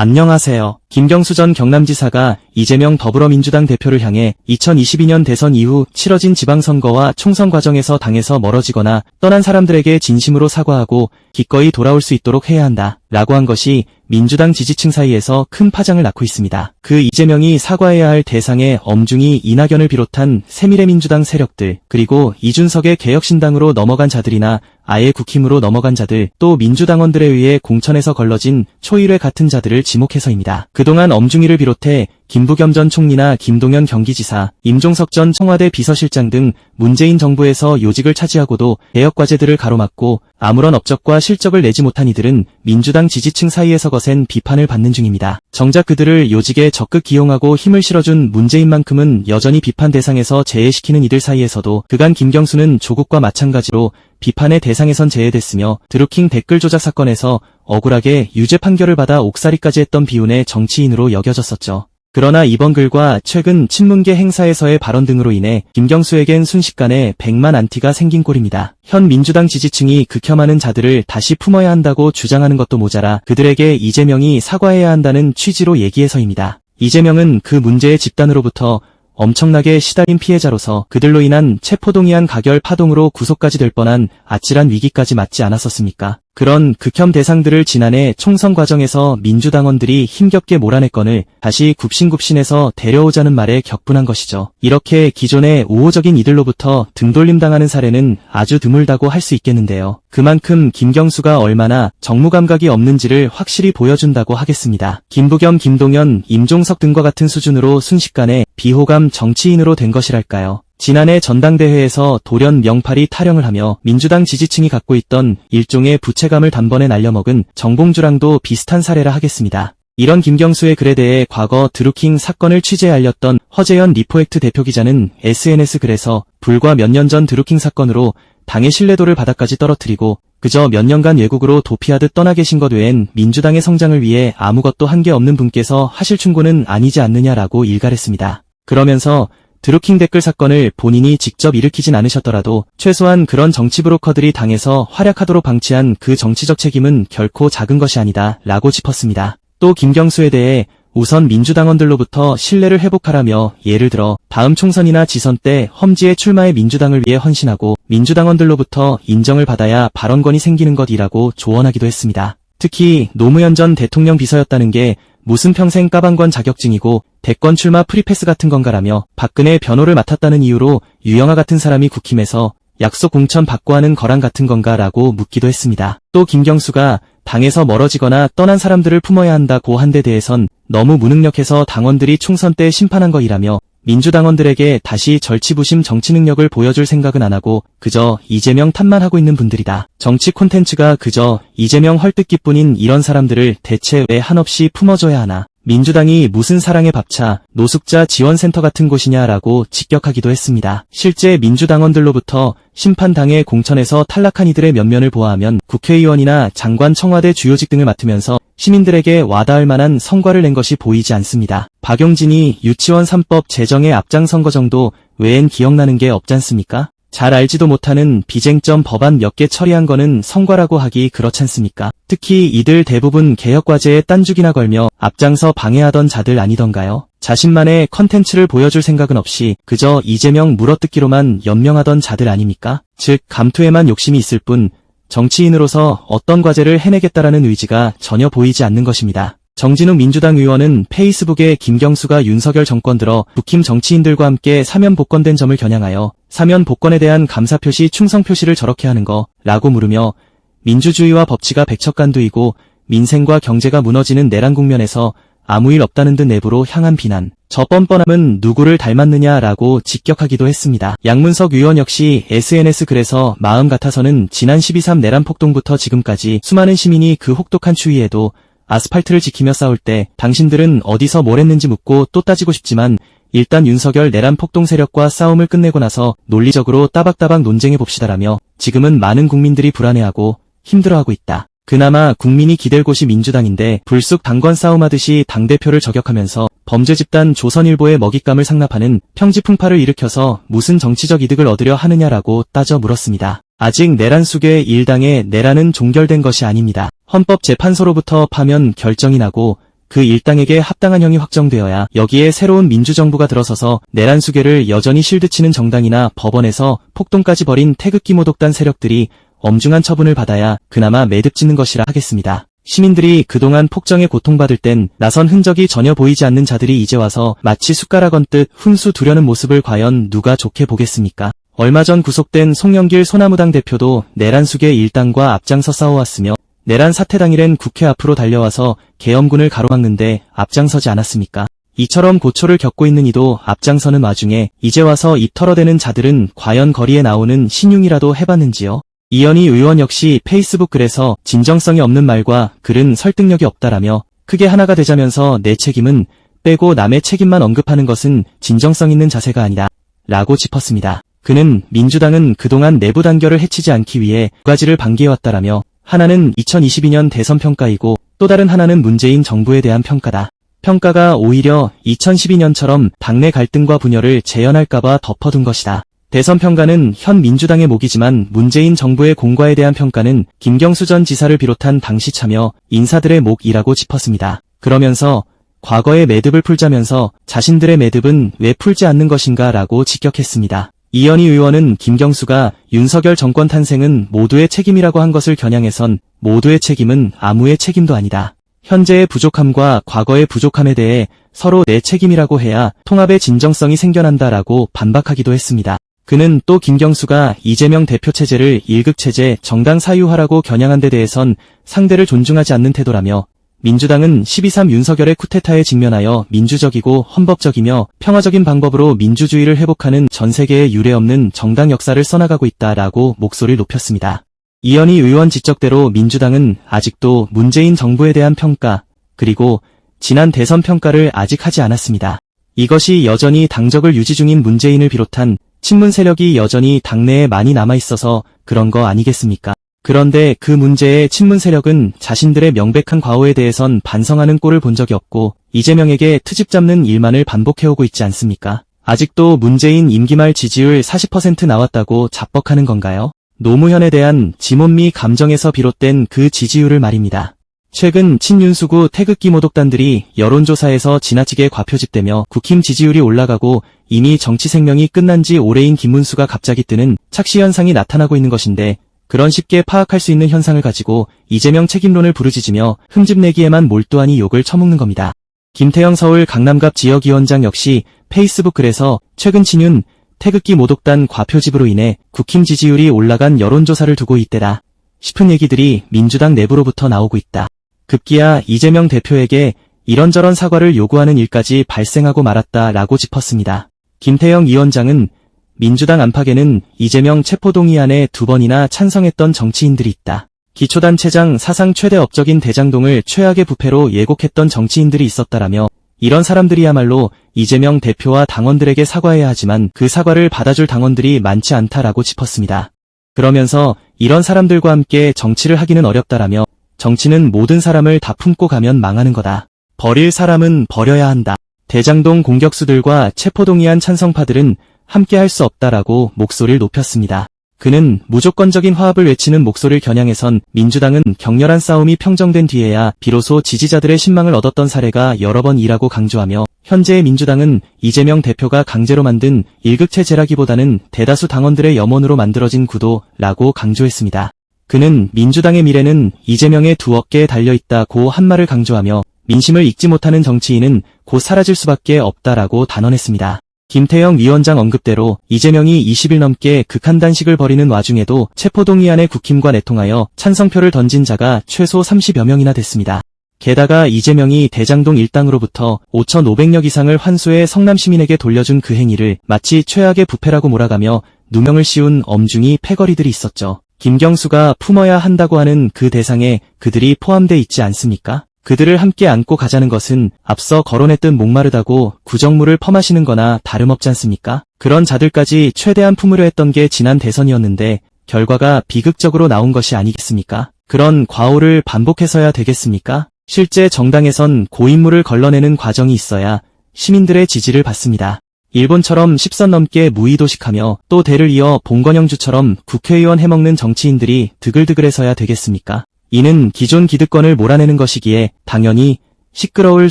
안녕하세요. 김경수 전 경남지사가 이재명 더불어민주당 대표를 향해 2022년 대선 이후 치러진 지방선거와 총선 과정에서 당에서 멀어지거나 떠난 사람들에게 진심으로 사과하고 기꺼이 돌아올 수 있도록 해야 한다. 라고 한 것이 민주당 지지층 사이에서 큰 파장을 낳고 있습니다. 그 이재명이 사과해야 할 대상에 엄중히 이낙연을 비롯한 새미래 민주당 세력들, 그리고 이준석의 개혁신당으로 넘어간 자들이나 아예 국힘으로 넘어간 자들, 또 민주당원들에 의해 공천에서 걸러진 초일회 같은 자들을 지목해서입니다. 그동안 엄중히를 비롯해 김부겸 전 총리나 김동연 경기지사, 임종석 전 청와대 비서실장 등 문재인 정부에서 요직을 차지하고도 개혁 과제들을 가로막고 아무런 업적과 실적을 내지 못한 이들은 민주당 지지층 사이에서 거센 비판을 받는 중입니다. 정작 그들을 요직에 적극 기용하고 힘을 실어준 문재인만큼은 여전히 비판 대상에서 제외시키는 이들 사이에서도 그간 김경수는 조국과 마찬가지로 비판의 대상에선 제외됐으며 드루킹 댓글 조작 사건에서 억울하게 유죄 판결을 받아 옥살이까지 했던 비운의 정치인으로 여겨졌었죠. 그러나 이번 글과 최근 친문계 행사에서의 발언 등으로 인해 김경수에겐 순식간에 100만 안티가 생긴 꼴입니다. 현 민주당 지지층이 극혐하는 자들을 다시 품어야 한다고 주장하는 것도 모자라 그들에게 이재명이 사과해야 한다는 취지로 얘기해서입니다. 이재명은 그 문제의 집단으로부터 엄청나게 시달린 피해자로서 그들로 인한 체포동의안 가결 파동으로 구속까지 될 뻔한 아찔한 위기까지 맞지 않았었습니까? 그런 극혐 대상들을 지난해 총선 과정에서 민주당원들이 힘겹게 몰아냈건을 다시 굽신굽신해서 데려오자는 말에 격분한 것이죠. 이렇게 기존의 우호적인 이들로부터 등돌림 당하는 사례는 아주 드물다고 할 수 있겠는데요. 그만큼 김경수가 얼마나 정무감각이 없는지를 확실히 보여준다고 하겠습니다. 김부겸, 김동연, 임종석 등과 같은 수준으로 순식간에 비호감 정치인으로 된 것이랄까요. 지난해 전당대회에서 돌연 명팔이 타령을 하며 민주당 지지층이 갖고 있던 일종의 부채감을 단번에 날려먹은 정봉주랑도 비슷한 사례라 하겠습니다. 이런 김경수의 글에 대해 과거 드루킹 사건을 취재 알렸던 허재현 리포액트 대표 기자는 SNS 글에서 불과 몇 년 전 드루킹 사건으로 당의 신뢰도를 바닥까지 떨어뜨리고 그저 몇 년간 외국으로 도피하듯 떠나 계신 것 외엔 민주당의 성장을 위해 아무것도 한 게 없는 분께서 하실 충고는 아니지 않느냐라고 일갈했습니다. 그러면서 드루킹 댓글 사건을 본인이 직접 일으키진 않으셨더라도 최소한 그런 정치 브로커들이 당에서 활약하도록 방치한 그 정치적 책임은 결코 작은 것이 아니다 라고 짚었습니다. 또 김경수에 대해 우선 민주당원들로부터 신뢰를 회복하라며 예를 들어 다음 총선이나 지선 때 험지에 출마해 민주당을 위해 헌신하고 민주당원들로부터 인정을 받아야 발언권이 생기는 것이라고 조언하기도 했습니다. 특히 노무현 전 대통령 비서였다는 게 무슨 평생 까방권 자격증이고 대권 출마 프리패스 같은 건가라며 박근혜 변호를 맡았다는 이유로 유영아 같은 사람이 국힘에서 약속 공천 받고 하는 거랑 같은 건가라고 묻기도 했습니다. 또 김경수가 당에서 멀어지거나 떠난 사람들을 품어야 한다고 한 데 대해선 너무 무능력해서 당원들이 총선 때 심판한 거이라며 민주당원들에게 다시 절치부심 정치 능력을 보여줄 생각은 안 하고 그저 이재명 탓만 하고 있는 분들이다. 정치 콘텐츠가 그저 이재명 헐뜯기뿐인 이런 사람들을 대체 왜 한없이 품어줘야 하나. 민주당이 무슨 사랑의 밥차, 노숙자 지원센터 같은 곳이냐라고 직격하기도 했습니다. 실제 민주당원들로부터 심판당의 공천에서 탈락한 이들의 면면을 보아하면 국회의원이나 장관 청와대 주요직 등을 맡으면서 시민들에게 와닿을 만한 성과를 낸 것이 보이지 않습니다. 박용진이 유치원 3법 제정의 앞장선 거 정도 외엔 기억나는 게 없지 않습니까? 잘 알지도 못하는 비쟁점 법안 몇 개 처리한 거는 성과라고 하기 그렇지 않습니까? 특히 이들 대부분 개혁과제에 딴죽이나 걸며 앞장서 방해하던 자들 아니던가요? 자신만의 컨텐츠를 보여줄 생각은 없이 그저 이재명 물어뜯기로만 연명하던 자들 아닙니까? 즉 감투에만 욕심이 있을 뿐 정치인으로서 어떤 과제를 해내겠다라는 의지가 전혀 보이지 않는 것입니다. 정진욱 민주당 의원은 페이스북에 김경수가 윤석열 정권 들어 북힘 정치인들과 함께 사면 복권된 점을 겨냥하여 사면 복권에 대한 감사 표시 충성 표시를 저렇게 하는 거 라고 물으며 민주주의와 법치가 백척간두이고 민생과 경제가 무너지는 내란 국면에서 아무 일 없다는 듯 내부로 향한 비난. 저 뻔뻔함은 누구를 닮았느냐라고 직격하기도 했습니다. 양문석 의원 역시 SNS 글에서 마음 같아서는 지난 12.3 내란 폭동부터 지금까지 수많은 시민이 그 혹독한 추위에도 아스팔트를 지키며 싸울 때 당신들은 어디서 뭘 했는지 묻고 또 따지고 싶지만 일단 윤석열 내란 폭동 세력과 싸움을 끝내고 나서 논리적으로 따박따박 논쟁해 봅시다라며 지금은 많은 국민들이 불안해하고 힘들어하고 있다. 그나마 국민이 기댈 곳이 민주당인데 불쑥 당권 싸움하듯이 당대표를 저격하면서 범죄 집단 조선일보의 먹잇감을 상납하는 평지풍파를 일으켜서 무슨 정치적 이득을 얻으려 하느냐라고 따져 물었습니다. 아직 내란 속의 일당의 내란은 종결된 것이 아닙니다. 헌법재판소로부터 파면 결정이 나고 그 일당에게 합당한 형이 확정되어야 여기에 새로운 민주정부가 들어서서 내란 수계를 여전히 실드치는 정당이나 법원에서 폭동까지 벌인 태극기 모독단 세력들이 엄중한 처분을 받아야 그나마 매듭 짓는 것이라 하겠습니다. 시민들이 그동안 폭정에 고통받을 땐 나선 흔적이 전혀 보이지 않는 자들이 이제 와서 마치 숟가락 얹듯 훈수 두려는 모습을 과연 누가 좋게 보겠습니까? 얼마 전 구속된 송영길 소나무당 대표도 내란 수계 일당과 앞장서 싸워왔으며 내란 사태 당일엔 국회 앞으로 달려와서 계엄군을 가로막는데 앞장서지 않았습니까? 이처럼 고초를 겪고 있는 이도 앞장서는 와중에 이제 와서 입 털어대는 자들은 과연 거리에 나오는 신용이라도 해봤는지요? 이현희 의원 역시 페이스북 글에서 진정성이 없는 말과 글은 설득력이 없다라며 크게 하나가 되자면서 내 책임은 빼고 남의 책임만 언급하는 것은 진정성 있는 자세가 아니다. 라고 짚었습니다. 그는 민주당은 그동안 내부 단결을 해치지 않기 위해 두 가지를 방기해왔다라며 하나는 2022년 대선 평가이고 또 다른 하나는 문재인 정부에 대한 평가다. 평가가 오히려 2012년처럼 당내 갈등과 분열을 재현할까봐 덮어둔 것이다. 대선 평가는 현 민주당의 목이지만 문재인 정부의 공과에 대한 평가는 김경수 전 지사를 비롯한 당시 참여 인사들의 목이라고 짚었습니다. 그러면서 과거의 매듭을 풀자면서 자신들의 매듭은 왜 풀지 않는 것인가 라고 직격했습니다. 이현희 의원은 김경수가 윤석열 정권 탄생은 모두의 책임이라고 한 것을 겨냥해선 모두의 책임은 아무의 책임도 아니다. 현재의 부족함과 과거의 부족함에 대해 서로 내 책임이라고 해야 통합의 진정성이 생겨난다라고 반박하기도 했습니다. 그는 또 김경수가 이재명 대표 체제를 일극체제 정당 사유화라고 겨냥한 데 대해선 상대를 존중하지 않는 태도라며 민주당은 12.3 윤석열의 쿠데타에 직면하여 민주적이고 헌법적이며 평화적인 방법으로 민주주의를 회복하는 전 세계에 유례없는 정당 역사를 써나가고 있다라고 목소리를 높였습니다. 이현희 의원 지적대로 민주당은 아직도 문재인 정부에 대한 평가, 그리고 지난 대선 평가를 아직 하지 않았습니다. 이것이 여전히 당적을 유지 중인 문재인을 비롯한 친문 세력이 여전히 당내에 많이 남아있어서 그런 거 아니겠습니까? 그런데 그 문제의 친문 세력은 자신들의 명백한 과오에 대해선 반성하는 꼴을 본 적이 없고 이재명에게 트집 잡는 일만을 반복해오고 있지 않습니까? 아직도 문재인 임기 말 지지율 40% 나왔다고 자뻑하는 건가요? 노무현에 대한 지몬미 감정에서 비롯된 그 지지율을 말입니다. 최근 친윤수구 태극기 모독단들이 여론조사에서 지나치게 과표집되며 국힘 지지율이 올라가고 이미 정치 생명이 끝난 지 오래인 김문수가 갑자기 뜨는 착시 현상이 나타나고 있는 것인데 그런 쉽게 파악할 수 있는 현상을 가지고 이재명 책임론을 부르짖으며 흠집내기에만 몰두하니 욕을 처먹는 겁니다. 김태영 서울 강남갑 지역위원장 역시 페이스북 글에서 최근 친윤 태극기 모독단 과표집으로 인해 국힘 지지율이 올라간 여론조사를 두고 있대다 싶은 얘기들이 민주당 내부로부터 나오고 있다. 급기야 이재명 대표에게 이런저런 사과를 요구하는 일까지 발생하고 말았다라고 짚었습니다. 김태영 위원장은 민주당 안팎에는 이재명 체포동의안에 두 번이나 찬성했던 정치인들이 있다. 기초단체장 사상 최대 업적인 대장동을 최악의 부패로 예곡했던 정치인들이 있었다라며 이런 사람들이야말로 이재명 대표와 당원들에게 사과해야 하지만 그 사과를 받아줄 당원들이 많지 않다라고 짚었습니다. 그러면서 이런 사람들과 함께 정치를 하기는 어렵다라며 정치는 모든 사람을 다 품고 가면 망하는 거다. 버릴 사람은 버려야 한다. 대장동 공격수들과 체포동의안 찬성파들은 함께 할 수 없다라고 목소리를 높였습니다. 그는 무조건적인 화합을 외치는 목소리를 겨냥해선 민주당은 격렬한 싸움이 평정된 뒤에야 비로소 지지자들의 신망을 얻었던 사례가 여러 번이라고 강조하며 현재의 민주당은 이재명 대표가 강제로 만든 일극체 제라기보다는 대다수 당원들의 염원으로 만들어진 구도라고 강조했습니다. 그는 민주당의 미래는 이재명의 두 어깨에 달려있다고 한 말을 강조하며 민심을 읽지 못하는 정치인은 곧 사라질 수밖에 없다라고 단언했습니다. 김태영 위원장 언급대로 이재명이 20일 넘게 극한 단식을 벌이는 와중에도 체포동의안에 국힘과 내통하여 찬성표를 던진 자가 최소 30여 명이나 됐습니다. 게다가 이재명이 대장동 일당으로부터 5,500여 이상을 환수해 성남 시민에게 돌려준 그 행위를 마치 최악의 부패라고 몰아가며 누명을 씌운 엄중히 패거리들이 있었죠. 김경수가 품어야 한다고 하는 그 대상에 그들이 포함돼 있지 않습니까? 그들을 함께 안고 가자는 것은 앞서 거론했던 목마르다고 구정물을 퍼마시는 거나 다름없지 않습니까? 그런 자들까지 최대한 품으려 했던 게 지난 대선이었는데 결과가 비극적으로 나온 것이 아니겠습니까? 그런 과오를 반복해서야 되겠습니까? 실제 정당에선 고인물을 걸러내는 과정이 있어야 시민들의 지지를 받습니다. 일본처럼 10선 넘게 무의도식하며 또 대를 이어 봉건영주처럼 국회의원 해먹는 정치인들이 드글드글해서야 되겠습니까? 이는 기존 기득권을 몰아내는 것이기에 당연히 시끄러울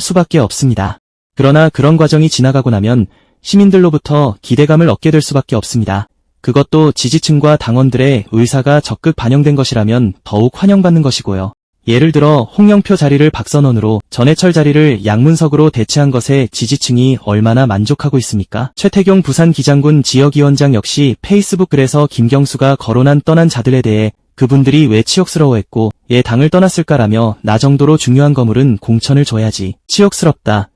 수밖에 없습니다. 그러나 그런 과정이 지나가고 나면 시민들로부터 기대감을 얻게 될 수밖에 없습니다. 그것도 지지층과 당원들의 의사가 적극 반영된 것이라면 더욱 환영받는 것이고요. 예를 들어 홍영표 자리를 박선원으로 전해철 자리를 양문석으로 대체한 것에 지지층이 얼마나 만족하고 있습니까? 최태경 부산 기장군 지역위원장 역시 페이스북 글에서 김경수가 거론한 떠난 자들에 대해 그분들이 왜 치욕스러워했고 얘 당을 떠났을까라며 나 정도로 중요한 거물은 공천을 줘야지 치욕스럽다.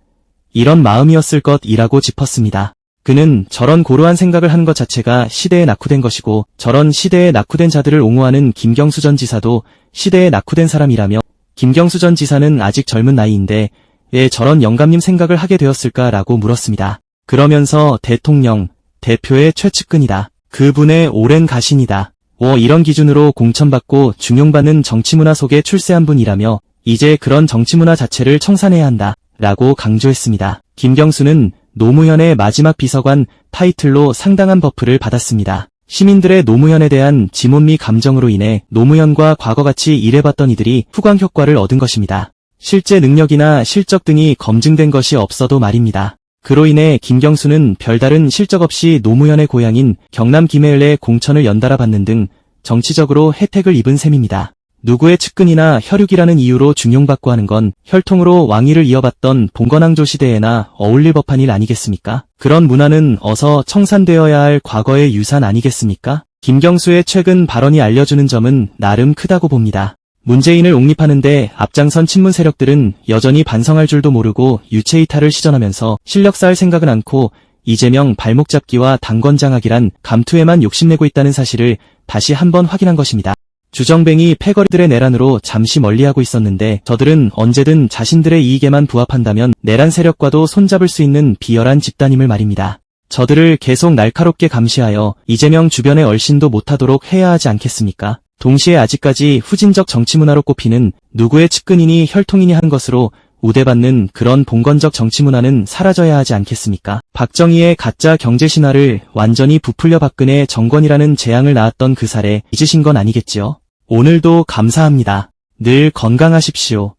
이런 마음이었을 것이라고 짚었습니다. 그는 저런 고루한 생각을 한것 자체가 시대에 낙후된 것이고 저런 시대에 낙후된 자들을 옹호하는 김경수 전 지사도 시대에 낙후된 사람이라며 김경수 전 지사는 아직 젊은 나이인데 왜 저런 영감님 생각을 하게 되었을까라고 물었습니다. 그러면서 대통령, 대표의 최측근이다. 그분의 오랜 가신이다. 워 이런 기준으로 공천받고 중용받는 정치문화 속에 출세한 분이라며 이제 그런 정치문화 자체를 청산해야 한다. 라고 강조했습니다. 김경수는 노무현의 마지막 비서관 타이틀로 상당한 버프를 받았습니다. 시민들의 노무현에 대한 지몬미 감정으로 인해 노무현과 과거같이 일해봤던 이들이 후광 효과를 얻은 것입니다. 실제 능력이나 실적 등이 검증된 것이 없어도 말입니다. 그로 인해 김경수는 별다른 실적 없이 노무현의 고향인 경남 김해을에 공천을 연달아 받는 등 정치적으로 혜택을 입은 셈입니다. 누구의 측근이나 혈육이라는 이유로 중용받고 하는 건 혈통으로 왕위를 이어받던 봉건왕조 시대에나 어울릴 법한 일 아니겠습니까? 그런 문화는 어서 청산되어야 할 과거의 유산 아니겠습니까? 김경수의 최근 발언이 알려주는 점은 나름 크다고 봅니다. 문재인을 옹립하는데 앞장선 친문 세력들은 여전히 반성할 줄도 모르고 유체이탈을 시전하면서 실력 쌓을 생각은 않고 이재명 발목 잡기와 당권 장악이란 감투에만 욕심내고 있다는 사실을 다시 한번 확인한 것입니다. 주정뱅이 패거리들의 내란으로 잠시 멀리하고 있었는데 저들은 언제든 자신들의 이익에만 부합한다면 내란 세력과도 손잡을 수 있는 비열한 집단임을 말입니다. 저들을 계속 날카롭게 감시하여 이재명 주변에 얼씬도 못하도록 해야 하지 않겠습니까? 동시에 아직까지 후진적 정치문화로 꼽히는 누구의 측근이니 혈통이니 하는 것으로 우대받는 그런 봉건적 정치문화는 사라져야 하지 않겠습니까? 박정희의 가짜 경제신화를 완전히 부풀려 박근혜 정권이라는 재앙을 낳았던 그 사례 잊으신 건 아니겠지요? 오늘도 감사합니다. 늘 건강하십시오.